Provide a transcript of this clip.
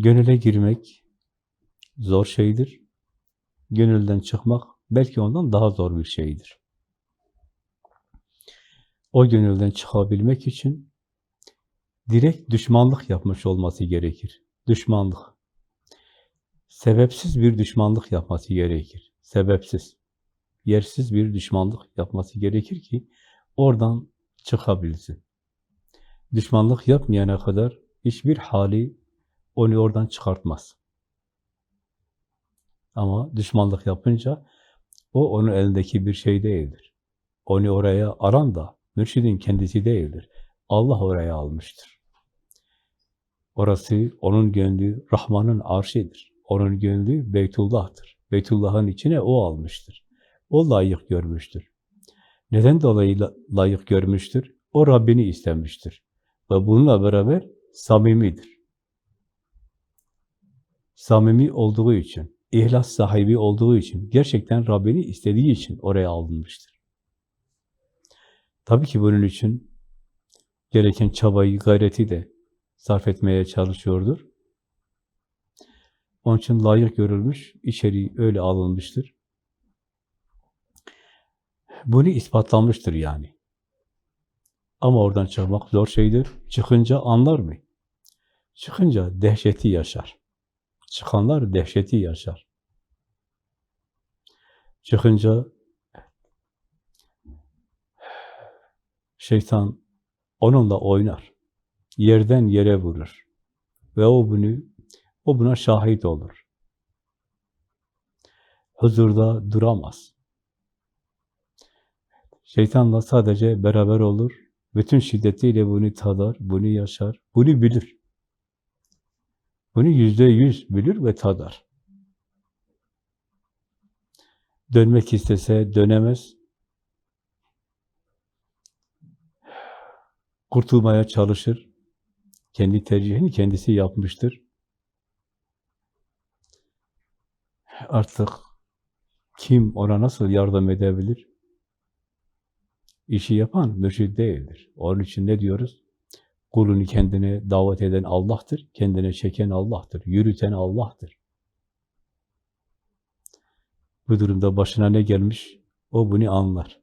Gönüle girmek zor şeydir. Gönülden çıkmak belki ondan daha zor bir şeydir. O gönülden çıkabilmek için direkt düşmanlık yapmış olması gerekir. Düşmanlık. Sebepsiz bir düşmanlık yapması gerekir. Sebepsiz. Yersiz bir düşmanlık yapması gerekir ki oradan çıkabilsin. Düşmanlık yapmayana kadar hiçbir hali onu oradan çıkartmaz. Ama düşmanlık yapınca o onun elindeki bir şey değildir. Onu oraya aran da mürşidin kendisi değildir. Allah oraya almıştır. Orası onun gönlü Rahman'ın arşidir. Onun gönlü Beytullah'tır. Beytullah'ın içine o almıştır. O layık görmüştür. Neden dolayı la- layık görmüştür? O Rabbini istemiştir. Ve bununla beraber samimidir. Samimi olduğu için, ihlas sahibi olduğu için, gerçekten Rabbini istediği için oraya alınmıştır. Tabii ki bunun için gereken çabayı, gayreti de sarf etmeye çalışıyordur. Onun için layık görülmüş, içeriği öyle alınmıştır. Bunu ispatlanmıştır yani. Ama oradan çıkmak zor şeydir. Çıkınca anlar mı? Çıkınca dehşeti yaşar. Çıkanlar dehşeti yaşar. Çıkınca şeytan onunla oynar. Yerden yere vurur. Ve o bunu o buna şahit olur. Huzurda duramaz. Şeytanla sadece beraber olur. Bütün şiddetiyle bunu tadar, bunu yaşar, bunu bilir. Bunu yüzde yüz bilir ve tadar. Dönmek istese dönemez. Kurtulmaya çalışır. Kendi tercihini kendisi yapmıştır. Artık kim ona nasıl yardım edebilir? İşi yapan mürşid değildir. Onun için ne diyoruz? Kulunu kendine davet eden Allah'tır, kendine çeken Allah'tır, yürüten Allah'tır. Bu durumda başına ne gelmiş? O bunu anlar.